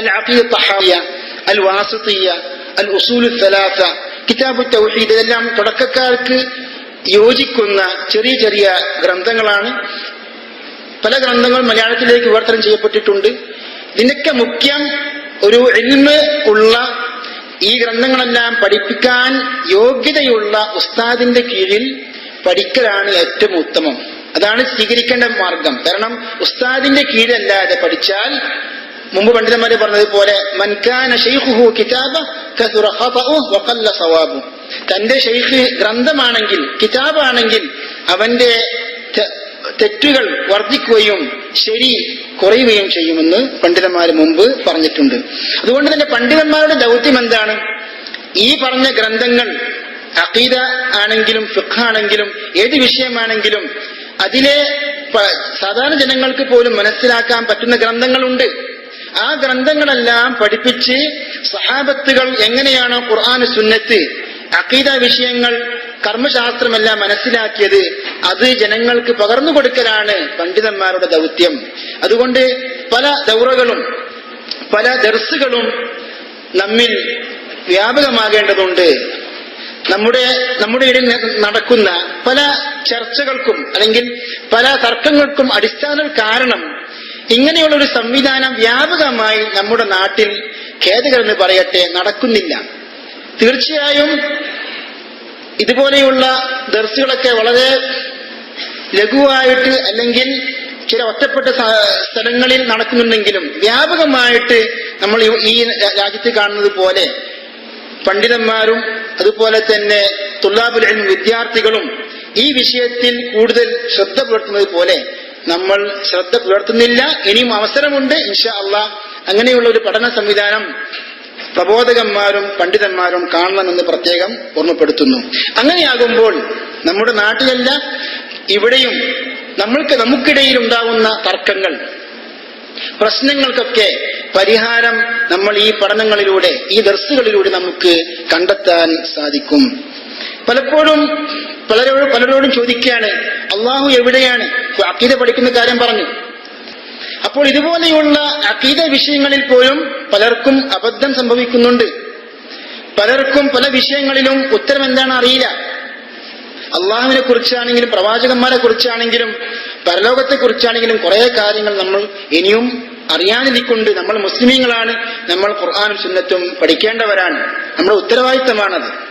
അൽ അഖീദ الواسطية അൽ الثلاثة കിതാബു തൗഹീദ് ഇതെല്ലാം തുടക്കക്കാർക്ക് യോജിക്കുന്ന ചെറിയ ചെറിയ ഗ്രന്ഥങ്ങളാണ്. പല ഗ്രന്ഥങ്ങൾ മലയാളത്തിലേക്ക് വിവർത്തനം ചെയ്യപ്പെട്ടിട്ടുണ്ട്. ഇതിനൊക്കെ മുഖ്യം ഒരു എൽമ് ഉള്ള ഈ ഗ്രന്ഥങ്ങളെല്ലാം പഠിപ്പിക്കാൻ യോഗ്യതയുള്ള ഉസ്താദിന്റെ കീഴിൽ പഠിക്കലാണ് ഏറ്റവും ഉത്തമം. അതാണ് സ്വീകരിക്കേണ്ട മാർഗം. കാരണം ഉസ്താദിന്റെ കീഴിലല്ലാതെ പഠിച്ചാൽ മുമ്പ് പണ്ഡിതന്മാര് പറഞ്ഞതുപോലെ മൻകാന ഷെയ്ഖുഹു കിതാബ വഖല്ല സവാബു. തന്റെ ഷെയ്ഖ് ഗ്രന്ഥമാണെങ്കിൽ കിതാബാണെങ്കിൽ അവന്റെ തെറ്റുകൾ വർദ്ധിക്കുകയും ശരി കുറയുകയും ചെയ്യുമെന്ന് പണ്ഡിതന്മാർ മുമ്പ് പറഞ്ഞിട്ടുണ്ട്. അതുകൊണ്ട് തന്നെ പണ്ഡിതന്മാരുടെ ദൗത്യം എന്താണ്? ഈ പറഞ്ഞ ഗ്രന്ഥങ്ങൾ അഖീദ ആണെങ്കിലും ഫിഖ് ആണെങ്കിലും ഏത് വിഷയമാണെങ്കിലും അതിലെ സാധാരണ ജനങ്ങൾക്ക് പോലും മനസ്സിലാക്കാൻ പറ്റുന്ന ഗ്രന്ഥങ്ങളുണ്ട്. ആ ഗ്രന്ഥങ്ങളെല്ലാം പഠിപ്പിച്ച് സഹാബത്തുകൾ എങ്ങനെയാണ് ഖുർആൻ സുന്നത്ത് അഖീദ വിഷയങ്ങൾ കർമ്മശാസ്ത്രമെല്ലാം മനസ്സിലാക്കിയത് അത് ജനങ്ങൾക്ക് പകർന്നു കൊടുക്കലാണ് പണ്ഡിതന്മാരുടെ ദൗത്യം. അതുകൊണ്ട് പല ദൗറകളും പല ദർസുകളും നമ്മിൽ വ്യാപകമാകേണ്ടതുണ്ട്. നമ്മുടെ നമ്മുടെ ഇടയിൽ നടക്കുന്ന പല ചർച്ചകൾക്കും അല്ലെങ്കിൽ പല തർക്കങ്ങൾക്കും അടിസ്ഥാന കാരണം ഇങ്ങനെയുള്ള ഒരു സംവിധാനം വ്യാപകമായി നമ്മുടെ നാട്ടിൽ ഖേദകരെന്ന് പറയട്ടെ നടക്കുന്നില്ല. തീർച്ചയായും ഇതുപോലെയുള്ള ദർസുകളൊക്കെ വളരെ ലഘുവായിട്ട് അല്ലെങ്കിൽ ചില ഒറ്റപ്പെട്ട സ്ഥലങ്ങളിൽ നടക്കുന്നുണ്ടെങ്കിലും വ്യാപകമായിട്ട് നമ്മൾ ഈ- രാജ്യത്ത് കാണുന്നത് പോലെ പണ്ഡിതന്മാരും അതുപോലെ തന്നെ ഇൽം വിദ്യാർത്ഥികളും ഈ വിഷയത്തിൽ കൂടുതൽ ശ്രദ്ധ പുലർത്തുന്നത് പോലെ നമ്മൾ ശ്രദ്ധ പുലർത്തുന്നില്ല ഇനിയും അവസരമുണ്ട് ഇൻഷാ അള്ളാ അങ്ങനെയുള്ള ഒരു പഠന സംവിധാനം പ്രബോധകന്മാരും പണ്ഡിതന്മാരും കാണണമെന്ന് പ്രത്യേകം ഓർമ്മപ്പെടുത്തുന്നു. അങ്ങനെയാകുമ്പോൾ നമ്മുടെ നാട്ടിലല്ല ഇവിടെയും നമ്മൾക്ക് നമുക്കിടയിൽ ഉണ്ടാകുന്ന തർക്കങ്ങൾ പ്രശ്നങ്ങൾക്കൊക്കെ പരിഹാരം നമ്മൾ ഈ പഠനങ്ങളിലൂടെ ഈ ദർസുകളിലൂടെ നമുക്ക് കണ്ടെത്താൻ സാധിക്കും. പലപ്പോഴും പലരോടും പലരോടും ചോദിക്കുകയാണ് അള്ളാഹു എവിടെയാണ് അക്കീത പഠിക്കുന്ന കാര്യം പറഞ്ഞു. അപ്പോൾ ഇതുപോലെയുള്ള അക്കീത വിഷയങ്ങളിൽ പോലും പലർക്കും അബദ്ധം സംഭവിക്കുന്നുണ്ട്. പലർക്കും പല വിഷയങ്ങളിലും ഉത്തരം എന്താണ് അറിയില്ല. അള്ളാഹുവിനെ കുറിച്ചാണെങ്കിലും പ്രവാചകന്മാരെ കുറിച്ചാണെങ്കിലും പരലോകത്തെ കുറിച്ചാണെങ്കിലും കുറെ കാര്യങ്ങൾ നമ്മൾ ഇനിയും അറിയാനിരിക്കൊണ്ട് നമ്മൾ മുസ്ലിമീങ്ങളാണ്. നമ്മൾ ഖുർആാനും സുന്നത്തും പഠിക്കേണ്ടവരാണ്. നമ്മുടെ ഉത്തരവാദിത്തമാണത്.